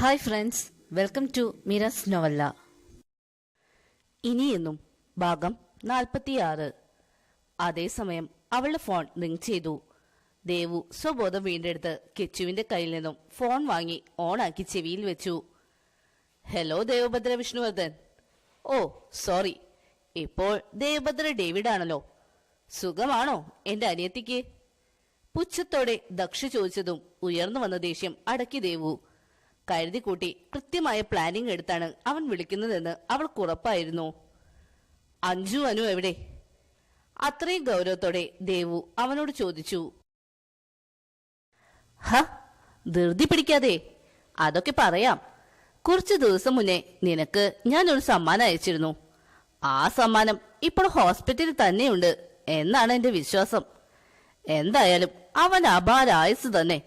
Hi friends welcome to Miras novella ഇനിയെന്നും ഭാഗം നാൽപ്പത്തിയാറ്. അതേസമയം അവളുടെ ഫോൺ റിങ് ചെയ്തു. ദേവു സ്വബോധം വീണ്ടെടുത്ത് കെച്ചുവിന്റെ കയ്യിൽ നിന്നും ഫോൺ വാങ്ങി ഓണാക്കി ചെവിയിൽ വെച്ചു. Hello Devabhadra Vishnuvardhan. Oh sorry ഇപ്പോൾ ദേവഭദ്ര ഡേവിഡ് ആണല്ലോ. സുഖമാണോ എന്റെ അനിയത്തിക്ക്? പുച്ഛത്തോടെ ദക്ഷ ചോദിച്ചതും ഉയർന്നു വന്ന ദേഷ്യം അടക്കി ദേവു. കരുതി കൂട്ടി കൃത്യമായ പ്ലാനിംഗ് എടുത്താണ് അവൻ വിളിക്കുന്നതെന്ന് അവൾക്ക് ഉറപ്പായിരുന്നു. അഞ്ജു അനു എവിടെ? അത്രയും ഗൗരവത്തോടെ ദേവു അവനോട് ചോദിച്ചു. ഹ ധൃതി പിടിക്കാതെ. അതൊക്കെ പറയാം. കുറച്ചു ദിവസം മുന്നേ നിനക്ക് ഞാൻ ഒരു സമ്മാനം അയച്ചിരുന്നു. ആ സമ്മാനം ഇപ്പോൾ ഹോസ്പിറ്റലിൽ തന്നെയുണ്ട് എന്നാണ് എന്റെ വിശ്വാസം. എന്തായാലും അവൻ അപാരായസ് തന്നെ.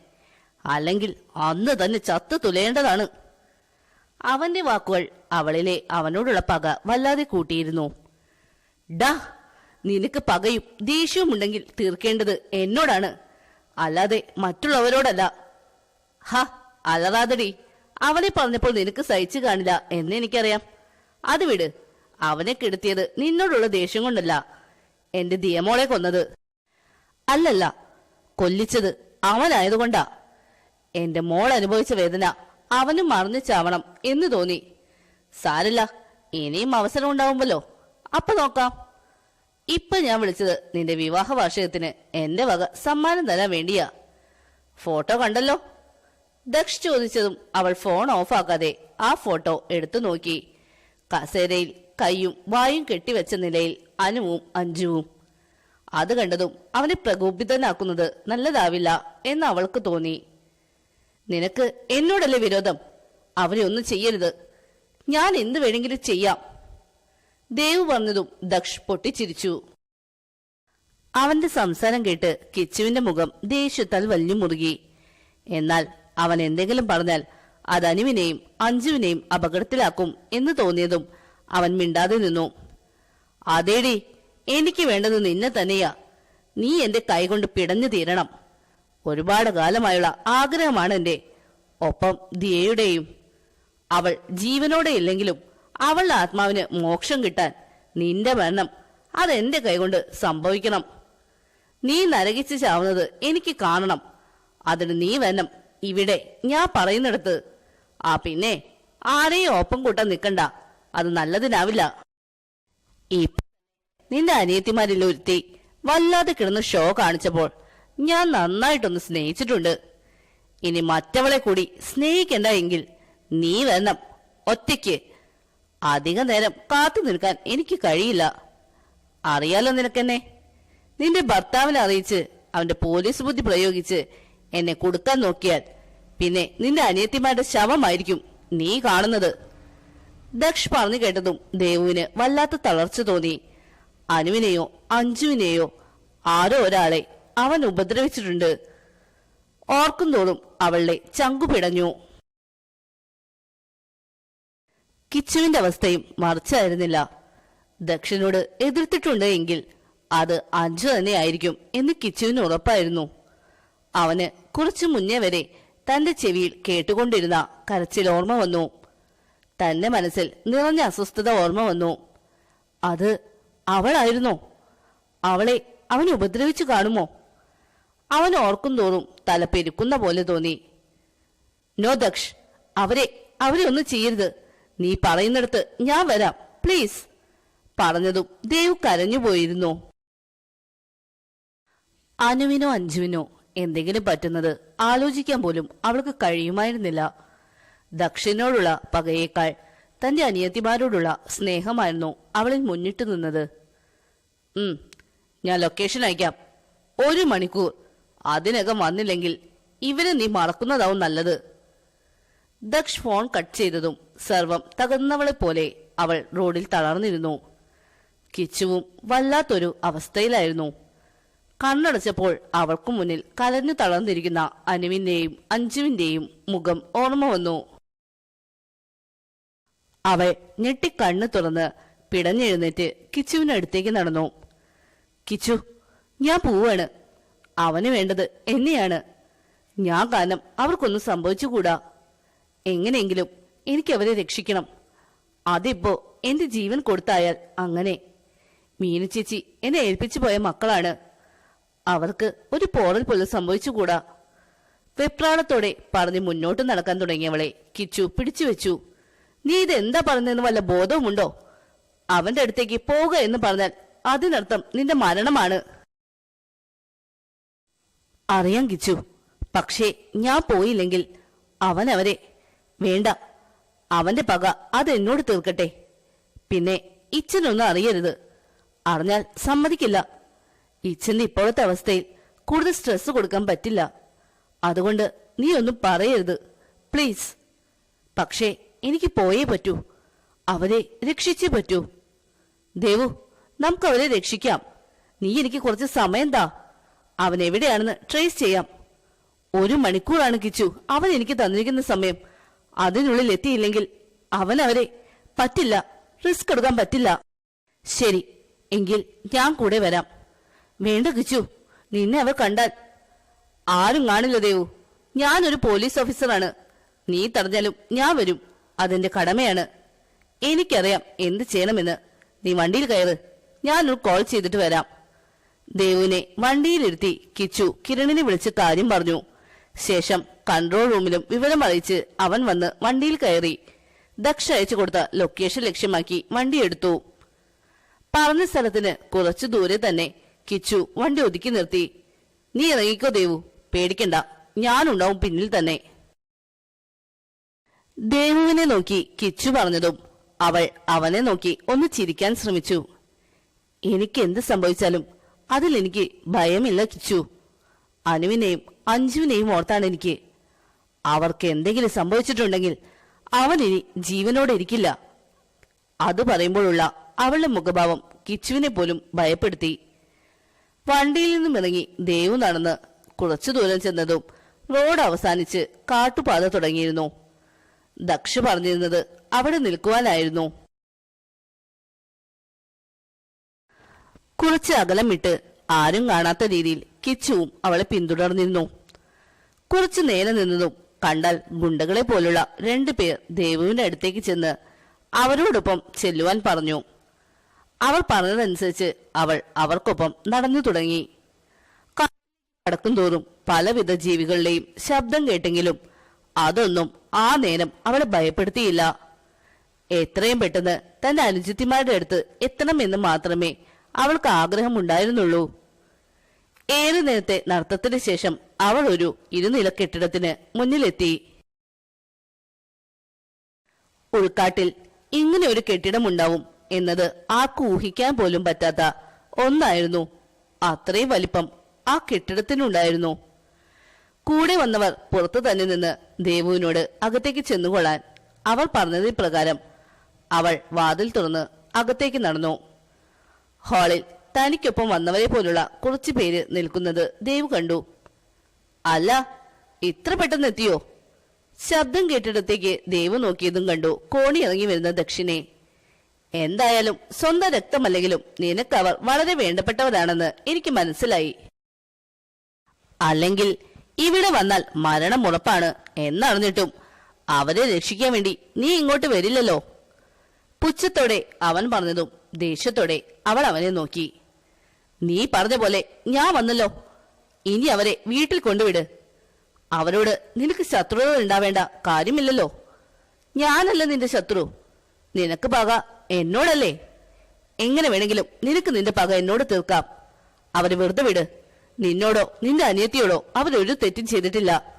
അല്ലെങ്കിൽ അന്ന് തന്നെ ചത്തു തുലയേണ്ടതാണ്. അവന്റെ വാക്കുകൾ അവളിലെ അവനോടുള്ള പക വല്ലാതെ കൂട്ടിയിരുന്നു. ഡ നിനക്ക് പകയും ദേഷ്യവും ഉണ്ടെങ്കിൽ തീർക്കേണ്ടത് എന്നോടാണ്. അല്ലാതെ മറ്റുള്ളവരോടല്ല. ഹ അലറാതടി അവനെ പറഞ്ഞപ്പോൾ നിനക്ക് സഹിച്ചു കാണില്ല എന്ന് എനിക്കറിയാം. അത് വിട് അവനെ കെടുത്തിയത് നിന്നോടുള്ള ദേഷ്യം കൊണ്ടല്ല. എന്റെ ദിയമോളെ കൊന്നത്. അല്ലല്ല കൊല്ലിച്ചത് അവനായതുകൊണ്ടാ. എന്റെ മോൾ അനുഭവിച്ച വേദന അവനും മറന്നു ചാവണം എന്ന് തോന്നി. സാരല്ല ഇനിയും അവസരം ഉണ്ടാവുമല്ലോ അപ്പൊ നോക്കാം. ഇപ്പൊ ഞാൻ വിളിച്ചത് നിന്റെ വിവാഹ വാർഷികത്തിന് എന്റെ വക സമ്മാനം തരാൻ വേണ്ടിയാ. ഫോട്ടോ കണ്ടല്ലോ. ദക്ഷ് ചോദിച്ചതും അവൾ ഫോൺ ഓഫാക്കാതെ ആ ഫോട്ടോ എടുത്തു നോക്കി. കസേരയിൽ കൈയും വായും കെട്ടിവെച്ച നിലയിൽ അനുവും അഞ്ജുവും. അത് കണ്ടതും അവനെ പ്രകോപിതനാക്കുന്നത് നല്ലതാവില്ല എന്ന് അവൾക്ക് തോന്നി. നിനക്ക് എന്നോടല്ലേ വിരോധം? അവനെ ഒന്നും ചെയ്യരുത്. ഞാൻ എന്ത് വേണമെങ്കിലും ചെയ്യാം. ദേവ് പറഞ്ഞതും ദക്ഷ് പൊട്ടിച്ചിരിച്ചു. അവന്റെ സംസാരം കേട്ട് കിച്ചുവിന്റെ മുഖം ദേഷ്യത്താൽ വലിഞ്ഞു മുറുകി. എന്നാൽ അവൻ എന്തെങ്കിലും പറഞ്ഞാൽ അത് അനുവിനെയും അഞ്ജുവിനെയും അപകടത്തിലാക്കും എന്ന് തോന്നിയതും അവൻ മിണ്ടാതെ നിന്നു. അതേടി എനിക്ക് വേണ്ടത് നിന്നെ തന്നെയാ. നീ എന്റെ കൈകൊണ്ട് പിടഞ്ഞു തീരണം. ഒരുപാട് കാലമായുള്ള ആഗ്രഹമാണ് എന്റെ ഒപ്പം ദിയയുടെയും. അവൾ ജീവനോടെ ഇല്ലെങ്കിലും അവളുടെ ആത്മാവിന് മോക്ഷം കിട്ടാൻ നിന്റെ മരണം അതെന്റെ കൈകൊണ്ട് സംഭവിക്കണം. നീ നരകിച്ച് ചാവുന്നത് എനിക്ക് കാണണം. അതിന് നീ വരണം. ഇവിടെ ഞാൻ പറയുന്നിടത്ത്. ആ പിന്നെ ആരെയും ഒപ്പം കൂട്ടാൻ നിൽക്കണ്ട. അത് നല്ലതിനാവില്ല. ഈ നിന്റെ അനിയത്തിമാരിൽ ഒരുത്തി വല്ലാതെ കിടന്ന് ഷോ കാണിച്ചപ്പോൾ ഞാൻ നന്നായിട്ടൊന്ന് സ്നേഹിച്ചിട്ടുണ്ട്. ഇനി മറ്റവളെ കൂടി സ്നേഹിക്കണ്ട എങ്കിൽ നീ വരണം. ഒറ്റയ്ക്ക് അധിക നേരം കാത്തു നിൽക്കാൻ എനിക്ക് കഴിയില്ല. അറിയാലോ നിനക്കെന്നെ? നിന്റെ ഭർത്താവിനെ അറിയിച്ച് അവന്റെ പോലീസ് ബുദ്ധി പ്രയോഗിച്ച് എന്നെ കൊടുക്കാൻ നോക്കിയാൽ പിന്നെ നിന്റെ അനിയത്തിമാരുടെ ശവമായിരിക്കും നീ കാണുന്നത്. ദക്ഷ് പറഞ്ഞു കേട്ടതും ദേവുവിന് വല്ലാത്ത തളർച്ച തോന്നി. അനുവിനെയോ അഞ്ജുവിനെയോ ആരോ ഒരാളെ അവൻ ഉപദ്രവിച്ചിട്ടുണ്ട്. ഓർക്കുന്തോറും അവളുടെ ചങ്കു പിടഞ്ഞു. കിച്ചുവിന്റെ അവസ്ഥയും മറിച്ചായിരുന്നില്ല. ദക്ഷിനോട് എതിർത്തിട്ടുണ്ട് എങ്കിൽ അത് തന്നെ തന്നെയായിരിക്കും എന്ന് കിച്ചുവിന് ഉറപ്പായിരുന്നു. അവന് കുറച്ചു മുന്നേ വരെ തന്റെ ചെവിയിൽ കേട്ടുകൊണ്ടിരുന്ന കരച്ചിൽ ഓർമ്മ വന്നു. തന്റെ മനസ്സിൽ നിറഞ്ഞ അസ്വസ്ഥത ഓർമ്മ വന്നു. അത് അവളായിരുന്നോ? അവളെ അവൻ ഉപദ്രവിച്ചു കാണുമോ? അവൻ ഓർക്കും തോറും തല പെരുക്കുന്ന പോലെ തോന്നി. നോ ദക്ഷ് അവരെ അവരെ ഒന്നും ചെയ്യരുത്. നീ പറയുന്നിടത്ത് ഞാൻ വരാം. പ്ലീസ്. പറഞ്ഞതും ദേവ് കരഞ്ഞുപോയിരുന്നു അനുവിനോ അഞ്ജുവിനോ എന്തെങ്കിലും പറ്റുന്നത് ആലോചിക്കാൻ പോലും അവൾക്ക് കഴിയുമായിരുന്നില്ല. ദക്ഷിനോടുള്ള പകയേക്കാൾ തന്റെ അനിയത്തിമാരോടുള്ള സ്നേഹമായിരുന്നു അവളിൽ മുന്നിട്ട് നിന്നത്. ഉം ഞാൻ ലൊക്കേഷൻ അയക്കാം. ഒരു മണിക്കൂർ അതിനകം വന്നില്ലെങ്കിൽ ഇവരെ നീ മറക്കുന്നതാവും നല്ലത്. ദക്ഷ് ഫോൺ കട്ട് ചെയ്തതും സർവം തകർന്നവളെ പോലെ അവൾ റോഡിൽ തളർന്നിരുന്നു. കിച്ചുവും വല്ലാത്തൊരു അവസ്ഥയിലായിരുന്നു. കണ്ണടച്ചപ്പോൾ അവൾക്കു മുന്നിൽ കലഞ്ഞു തളർന്നിരിക്കുന്ന അനുവിന്റെയും അഞ്ജുവിന്റെയും മുഖം ഓർമ്മ വന്നു. അവൾ ഞെട്ടിക്കണ്ണു തുറന്ന് പിടഞ്ഞെഴുന്നേറ്റ് കിച്ചുവിനടുത്തേക്ക് നടന്നു. കിച്ചു ഞാൻ പോവാണ്. അവന് വേണ്ടത് എന്നെയാണ്. ഞാൻ കാരണം അവർക്കൊന്നും സംഭവിച്ചുകൂടാ. എങ്ങനെയെങ്കിലും എനിക്ക് അവരെ രക്ഷിക്കണം. അതിപ്പോ എന്റെ ജീവൻ കൊടുത്തായാൽ അങ്ങനെ. മീനു ചേച്ചി എന്നെ ഏൽപ്പിച്ചു പോയ മക്കളാണ്. അവർക്ക് ഒരു പോറൽ പോലും സംഭവിച്ചുകൂടാ. വെപ്രാളത്തോടെ പറഞ്ഞ് മുന്നോട്ട് നടക്കാൻ തുടങ്ങിയവളെ കിച്ചു പിടിച്ചു വെച്ചു. നീ ഇതെന്താ പറഞ്ഞതെന്ന് വല്ല ബോധവുമുണ്ടോ? അവന്റെ അടുത്തേക്ക് പോവുക എന്ന് പറഞ്ഞാൽ അതിനർത്ഥം നിന്റെ മരണമാണ്. അറിയാം കിച്ചു. പക്ഷേ ഞാൻ പോയില്ലെങ്കിൽ അവൻ അവരെ. വേണ്ട അവന്റെ പക അതെന്നോട് തീർക്കട്ടെ. പിന്നെ ഇച്ഛനൊന്നും അറിയരുത്. അറിഞ്ഞാൽ സമ്മതിക്കില്ല. ഇച്ചന്റെ ഇപ്പോഴത്തെ അവസ്ഥയിൽ കൂടുതൽ സ്ട്രെസ് കൊടുക്കാൻ പറ്റില്ല. അതുകൊണ്ട് നീ ഒന്നും പറയരുത്. പ്ലീസ് പക്ഷേ എനിക്ക് പോയേ പറ്റൂ. അവരെ രക്ഷിച്ചേ പറ്റൂ. ദേവു നമുക്കവരെ രക്ഷിക്കാം. നീ എനിക്ക് കുറച്ച് സമയം താ. അവൻ എവിടെയാണെന്ന് ട്രേസ് ചെയ്യാം. ഒരു മണിക്കൂറാണ് കിച്ചു. അവൻ എനിക്ക് തന്നിരിക്കുന്ന സമയം. അതിനുള്ളിൽ എത്തിയില്ലെങ്കിൽ അവൻ അവരെ പറ്റില്ല റിസ്ക് എടുക്കാൻ പറ്റില്ല. ശരി എങ്കിൽ ഞാൻ കൂടെ വരാം. വേണ്ട കിച്ചു നിന്നെ അവർ കണ്ടാൽ ആരും കാണില്ല ദേവു. ഞാനൊരു പോലീസ് ഓഫീസറാണ് നീ തടഞ്ഞാലും ഞാൻ വരും. അതെന്റെ കടമയാണ്. എനിക്കറിയാം എന്ത് ചെയ്യണമെന്ന്. നീ വണ്ടിയിൽ കയറ്. ഞാനൊരു കോൾ ചെയ്തിട്ട് വരാം. ദേവുവിനെ വണ്ടിയിലിരുത്തി കിച്ചു കിരണിനെ വിളിച്ച് കാര്യം പറഞ്ഞു. ശേഷം കൺട്രോൾ റൂമിലും വിവരം അറിയിച്ച് അവൻ വന്ന് വണ്ടിയിൽ കയറി. ദക്ഷ അയച്ചു കൊടുത്ത ലൊക്കേഷൻ ലക്ഷ്യമാക്കി വണ്ടിയെടുത്തു പറഞ്ഞ സ്ഥലത്തിന് കുറച്ചു ദൂരെ തന്നെ കിച്ചു വണ്ടി ഒതുക്കി നിർത്തി. നീ ഇറങ്ങിക്കോ ദേവു പേടിക്കണ്ട ഞാനുണ്ടാവും പിന്നിൽ തന്നെ. ദേവുവിനെ നോക്കി കിച്ചു പറഞ്ഞതും അവൾ അവനെ നോക്കി ഒന്ന് ചിരിക്കാൻ ശ്രമിച്ചു. എനിക്ക് എന്ത് സംഭവിച്ചാലും അതിൽ എനിക്ക് ഭയമില്ല കിച്ചു. അനുവിനെയും അഞ്ജുവിനെയും ഓർത്താണ് എനിക്ക്. അവർക്ക് എന്തെങ്കിലും സംഭവിച്ചിട്ടുണ്ടെങ്കിൽ അവൻ ഇനി ജീവനോടെ ഇരിക്കില്ല. അത് പറയുമ്പോഴുള്ള അവളുടെ മുഖഭാവം കിച്ചുവിനെ പോലും ഭയപ്പെടുത്തി. വണ്ടിയിൽ നിന്നും ഇറങ്ങി ദേവു നടന്ന് കുറച്ചു ദൂരം ചെന്നതും റോഡ് അവസാനിച്ച് കാട്ടുപാത തുടങ്ങിയിരുന്നു. ദക്ഷ പറഞ്ഞിരുന്നത് അവിടെ നിൽക്കുവാനായിരുന്നു. കുറച്ച് അകലം ഇട്ട് ആരും കാണാത്ത രീതിയിൽ കിച്ചുവും അവളെ പിന്തുടർന്നിരുന്നു. കുറച്ചു നേരം നിന്നതും കണ്ടാൽ ഗുണ്ടകളെ പോലുള്ള രണ്ടു പേർ ദേവുവിന്റെ അടുത്തേക്ക് ചെന്ന് അവരോടൊപ്പം ചെല്ലുവാൻ പറഞ്ഞു. അവർ പറഞ്ഞതനുസരിച്ച് അവൾ അവർക്കൊപ്പം നടന്നു തുടങ്ങി. കടക്കും തോറും പലവിധ ജീവികളുടെയും ശബ്ദം കേട്ടെങ്കിലും അതൊന്നും ആ നേരം അവളെ ഭയപ്പെടുത്തിയില്ല. എത്രയും പെട്ടെന്ന് തന്റെ അനുജിത്തിമാരുടെ അടുത്ത് എത്തണമെന്ന് മാത്രമേ അവൾക്ക് ആഗ്രഹമുണ്ടായിരുന്നുള്ളൂ. ഏറെ നേരത്തെ നടത്തത്തിന് ശേഷം അവൾ ഒരു ഇരുനില കെട്ടിടത്തിന് മുന്നിലെത്തി. ഉൾക്കാട്ടിൽ ഇങ്ങനെ ഒരു കെട്ടിടമുണ്ടാവും എന്നത് ആർക്കും ഊഹിക്കാൻ പോലും പറ്റാത്ത ഒന്നായിരുന്നു. അത്രയും വലിപ്പം ആ കെട്ടിടത്തിനുണ്ടായിരുന്നു. കൂടെ വന്നവർ പുറത്തു തന്നെ നിന്ന് ദേവുവിനോട് അകത്തേക്ക് ചെന്നുകൊള്ളാൻ അവൾ പറഞ്ഞതിൽ പ്രകാരം അവൾ വാതിൽ തുറന്ന് അകത്തേക്ക് നടന്നു. ഹാളിൽ തനിക്കൊപ്പം വന്നവരെ പോലുള്ള കുറച്ചു പേര് നിൽക്കുന്നത് ദേവ് കണ്ടു. അല്ല ഇത്ര പെട്ടെന്ന് എത്തിയോ? ശബ്ദം കേട്ടിടത്തേക്ക് ദേവ് നോക്കിയതും കണ്ടു കോണി ഇറങ്ങി വരുന്ന ദക്ഷിണെ. എന്തായാലും സ്വന്തം രക്തമല്ലെങ്കിലും നിനക്ക് അവർ വളരെ വേണ്ടപ്പെട്ടവരാണെന്ന് എനിക്ക് മനസ്സിലായി. അല്ലെങ്കിൽ ഇവിടെ വന്നാൽ മരണം ഉറപ്പാണ് എന്നറിഞ്ഞിട്ടും അവരെ രക്ഷിക്കാൻ വേണ്ടി നീ ഇങ്ങോട്ട് വരില്ലല്ലോ. പുച്ഛത്തോടെ അവൻ പറഞ്ഞതും ദേഷ്യത്തോടെ അവൾ അവനെ നോക്കി. നീ പറഞ്ഞ പോലെ ഞാൻ വന്നല്ലോ. ഇനി അവരെ വീട്ടിൽ കൊണ്ടുവിട്. അവരോട് നിനക്ക് ശത്രുത ഉണ്ടാവേണ്ട കാര്യമില്ലല്ലോ. ഞാനല്ല നിന്റെ ശത്രു. നിനക്ക് പക എന്നോടല്ലേ? എങ്ങനെ വേണമെങ്കിലും നിനക്ക് നിന്റെ പക എന്നോട് തീർക്കാം. അവരെ വെറുതെ വിട്. നിന്നോടോ നിന്റെ അനിയത്തിയോടോ അവരൊരു തെറ്റും ചെയ്തിട്ടില്ല.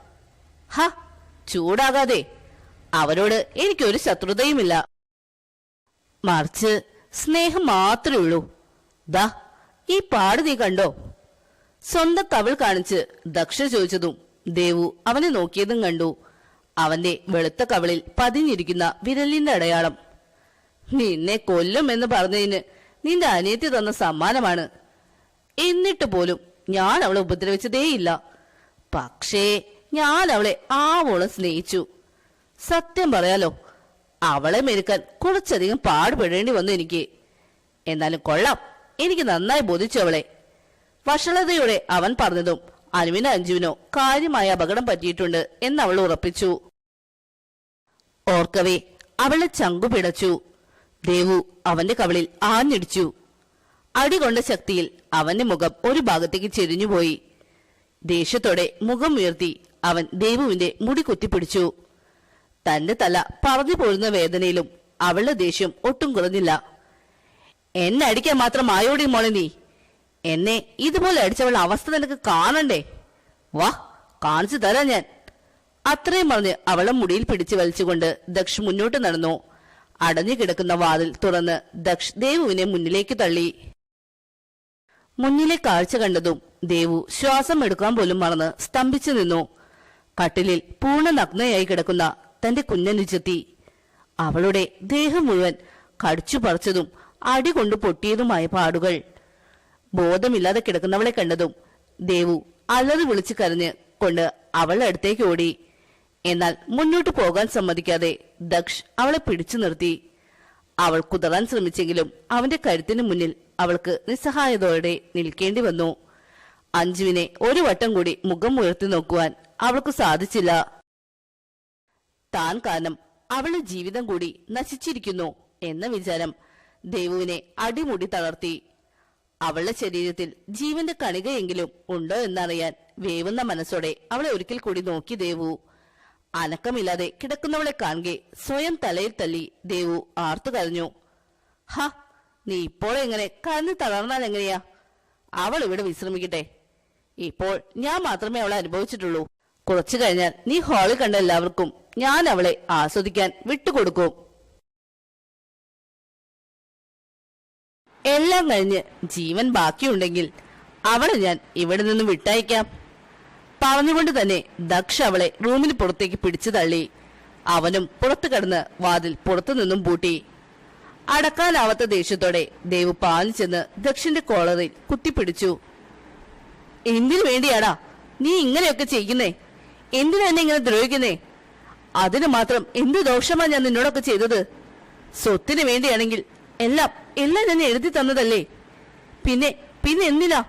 ഹ ചൂടാകാതെ. അവരോട് എനിക്കൊരു ശത്രുതയുമില്ല. മറിച്ച് സ്നേഹം മാത്രമേ ഉള്ളൂ. ദാ ഈ പാട് നീ കണ്ടോ? സ്വന്തം കവിൾ കാണിച്ച് ദക്ഷ ചോദിച്ചതും ദേവു അവനെ നോക്കിയതും കണ്ടു. അവന്റെ വെളുത്ത കവിളിൽ പതിഞ്ഞിരിക്കുന്ന വിരലിന്റെ അടയാളം. നിന്നെ കൊല്ലും എന്ന് പറഞ്ഞതിന് നിന്റെ അനിയത്തി തന്ന സമ്മാനമാണ്. എന്നിട്ട് പോലും ഞാൻ അവളെ ഉപദ്രവിച്ചതേയില്ല. പക്ഷേ ഞാൻ അവളെ ആവോളം സ്നേഹിച്ചു. സത്യം പറയാലോ അവളെ മെരുക്കാൻ കുറച്ചധികം പാടുപെടേണ്ടി വന്നു എനിക്ക്. എന്നാലും കൊള്ളാം. എനിക്ക് നന്നായി ബോധിച്ചു അവളെ. വഷളതയോടെ അവൻ പറഞ്ഞതും അനുവിനോ അഞ്ജുവിനോ കാര്യമായ അപകടം പറ്റിയിട്ടുണ്ട് എന്ന് അവൾ ഉറപ്പിച്ചു. ഓർക്കവേ അവളെ ചങ്കു പിടച്ചു. ദേവു അവന്റെ കവളിൽ ആഞ്ഞിടിച്ചു. അടികൊണ്ട ശക്തിയിൽ അവന്റെ മുഖം ഒരു ഭാഗത്തേക്ക് ചെരിഞ്ഞുപോയി. ദേഷ്യത്തോടെ മുഖം ഉയർത്തി അവൻ ദേവുവിന്റെ മുടി കുത്തിപ്പിടിച്ചു. തന്റെ തല പറഞ്ഞു പോരുന്ന വേദനയിലും അവളുടെ ദേഷ്യം ഒട്ടും കുറഞ്ഞില്ല. എന്നെ അടിക്കാൻ മാത്രം ആയോടി മോളെ നീ. എന്നെ ഇതുപോലെ അടിച്ചവളുടെ അവസ്ഥ നിനക്ക് കാണണ്ടേ? വാ കാണിച്ചു തരാം ഞാൻ. അത്രയും പറഞ്ഞ് അവളെ മുടിയിൽ പിടിച്ചു വലിച്ചുകൊണ്ട് ദക്ഷ് മുന്നോട്ട് നടന്നു. അടഞ്ഞു കിടക്കുന്ന വാതിൽ തുറന്ന് ദക്ഷ് ദേവുവിനെ മുന്നിലേക്ക് തള്ളി. മുന്നിലെ കാഴ്ച കണ്ടതും ദേവു ശ്വാസം എടുക്കാൻ പോലും മറന്ന് സ്തംഭിച്ചു നിന്നു. കട്ടിലിൽ പൂർണ നഗ്നയായി കിടക്കുന്ന തന്റെ കുഞ്ഞനുജത്തി അവളുടെ ദേഹം മുഴുവൻ കടിച്ചു പറിച്ചതും അടി കൊണ്ട് പൊട്ടിയതുമായ പാടുകൾ. ബോധമില്ലാതെ കിടക്കുന്നവളെ കണ്ടതും ദേവു അല്ലത് വിളിച്ചു കരഞ്ഞ് കൊണ്ട് അവളുടെ അടുത്തേക്ക് ഓടി. എന്നാൽ മുന്നോട്ട് പോകാൻ സമ്മതിക്കാതെ ദക്ഷ് അവളെ പിടിച്ചു നിർത്തി. അവൾ കുതറാൻ ശ്രമിച്ചെങ്കിലും അവന്റെ കരുത്തിന് മുന്നിൽ അവൾക്ക് നിസ്സഹായതയോടെ നിൽക്കേണ്ടി വന്നു. അഞ്ജുവിനെ ഒരു വട്ടം കൂടി മുഖം ഉയർത്തി നോക്കുവാൻ അവൾക്ക് സാധിച്ചില്ല. താൻ കാരണം അവളുടെ ജീവിതം കൂടി നശിച്ചിരിക്കുന്നു എന്ന വിചാരം ദേവുവിനെ അടിമുടി തളർത്തി. അവളുടെ ശരീരത്തിൽ ജീവന്റെ കണികയെങ്കിലും ഉണ്ടോ എന്നറിയാൻ വേവുന്ന മനസ്സോടെ അവളെ ഒരിക്കൽ കൂടി നോക്കി ദേവു. അനക്കമില്ലാതെ കിടക്കുന്നവളെ കാണുകെ സ്വയം തലയിൽ തല്ലി ദേവു ആർത്തു കരഞ്ഞു. ഹ നീ ഇപ്പോൾ എങ്ങനെ കരഞ്ഞു തളർന്നാൽ എങ്ങനെയാ? അവൾ ഇവിടെ വിശ്രമിക്കട്ടെ. ഇപ്പോൾ ഞാൻ മാത്രമേ അവളെ അനുഭവിച്ചിട്ടുള്ളൂ. കുറച്ചു കഴിഞ്ഞാൽ നീ ഹാളിൽ കണ്ട എല്ലാവർക്കും ഞാൻ അവളെ ആസ്വദിക്കാൻ വിട്ടുകൊടുക്കും. എല്ലാം കഴിഞ്ഞ് ജീവൻ ബാക്കിയുണ്ടെങ്കിൽ അവളെ ഞാൻ ഇവിടെ നിന്ന് വിട്ടയക്കാം. പറഞ്ഞുകൊണ്ട് തന്നെ ദക്ഷ അവളെ റൂമിന് പുറത്തേക്ക് പിടിച്ചു തള്ളി. അവനും പുറത്തു കടന്ന് വാതിൽ പുറത്തു നിന്നും പൂട്ടി. അടക്കാനാവാത്ത ദേഷ്യത്തോടെ ദേവ് പാഞ്ഞു ചെന്ന് ദക്ഷിന്റെ കോളറിൽ കുത്തിപ്പിടിച്ചു. എന്തിനു വേണ്ടിയാടാ? നീ ഇങ്ങനെയൊക്കെ ചെയ്യുന്നേ? എന്തിനാ എന്നെ ഇങ്ങനെ ദ്രോഹിക്കുന്നേ? അതിന് മാത്രം എന്ത് ദോഷമാ ഞാൻ നിന്നോടൊക്കെ ചെയ്തത്? സ്വത്തിന് വേണ്ടിയാണെങ്കിൽ എല്ലാം എല്ലാം ഞാൻ എഴുതി തന്നതല്ലേ? പിന്നെ പിന്നെ എന്തിനാ?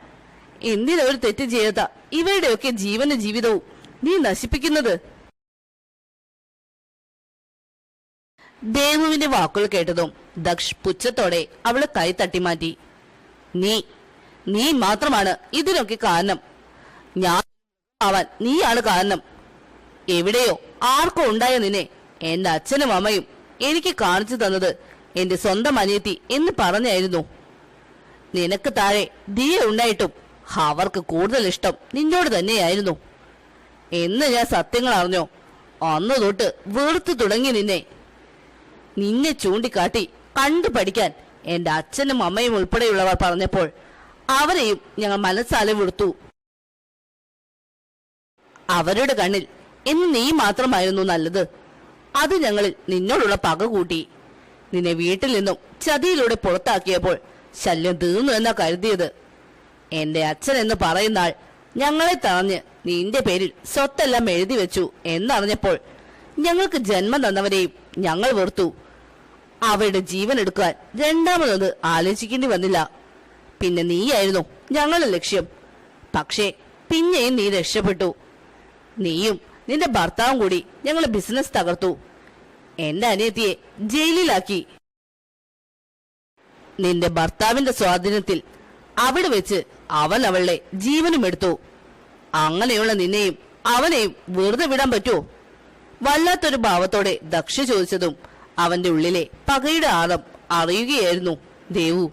എന്തിനാ ഒരു തെറ്റ് ചെയ്യാത്ത ഇവരുടെയൊക്കെ ജീവന ജീവിതവും നീ നശിപ്പിക്കുന്നത്? ദേവുവിന്റെ വാക്കുകൾ കേട്ടതും ദക്ഷ് പുച്ഛത്തോടെ അവൾ കൈ തട്ടിമാറ്റി നീ നീ മാത്രമാണ് ഇതിനൊക്കെ കാരണം. ഞാൻ ആവാൻ നീയാണ് കാരണം. എവിടെയോ ആർക്കോ ഉണ്ടായ നിന്നെ എന്റെ അച്ഛനും അമ്മയും എനിക്ക് കാണിച്ചു തന്നത് എന്റെ സ്വന്തം അനിയത്തി എന്ന് പറഞ്ഞായിരുന്നു. നിനക്ക് താഴെ ദിയ ഉണ്ടായിട്ടും അവർക്ക് കൂടുതൽ ഇഷ്ടം നിന്നോട് തന്നെയായിരുന്നു. എന്ന് ഞാൻ സത്യങ്ങൾ അറിഞ്ഞോ? അന്ന് തൊട്ട് വെറുത്തു തുടങ്ങി നിന്നെ. നിന്നെ ചൂണ്ടിക്കാട്ടി കണ്ടു പഠിക്കാൻ എന്റെ അച്ഛനും അമ്മയും ഉൾപ്പെടെയുള്ളവർ പറഞ്ഞപ്പോൾ അവരെയും ഞങ്ങൾ മനസ്സാലെ വിടുത്തു അവരുടെ കണ്ണിൽ എന്ന് നീ മാത്രമായിരുന്നു നല്ലത്. അത് ഞങ്ങളിൽ നിന്നോടുള്ള പക കൂട്ടി. നിന്നെ വീട്ടിൽ നിന്നും ചതിയിലൂടെ പുറത്താക്കിയപ്പോൾ ശല്യം തീർന്നു എന്നാ കരുതിയത്. എന്റെ അച്ഛൻ എന്ന് പറയുന്ന ആൾ ഞങ്ങളെ തറഞ്ഞ് നിന്റെ പേരിൽ സ്വത്തെല്ലാം എഴുതി വെച്ചു എന്നറിഞ്ഞപ്പോൾ ഞങ്ങൾക്ക് ജന്മം തന്നവരെയും ഞങ്ങൾ വെറുത്തു. അവരുടെ ജീവൻ എടുക്കാൻ രണ്ടാമതൊന്ന് ആലോചിക്കേണ്ടി വന്നില്ല. പിന്നെ നീയായിരുന്നു ഞങ്ങളുടെ ലക്ഷ്യം. പക്ഷേ പിന്നെയും നീ രക്ഷപ്പെട്ടു. നീയും നിന്റെ ഭർത്താവും കൂടി ഞങ്ങളെ ബിസിനസ് തകർത്തു. എന്റെ അനിയത്തിയെ ജയിലിലാക്കി. നിന്റെ ഭർത്താവിന്റെ സ്വാധീനത്തിൽ അവിടെ വെച്ച് അവൻ അവളുടെ ജീവനും എടുത്തു. അങ്ങനെയുള്ള നിന്നെയും അവനെയും വെറുതെ വിടാൻ പറ്റുമോ? വല്ലാത്തൊരു ഭാവത്തോടെ ദക്ഷ ചോദിച്ചതും അവന്റെ ഉള്ളിലെ പകയുടെ ആദം അറിയുകയായിരുന്നു. ദേവു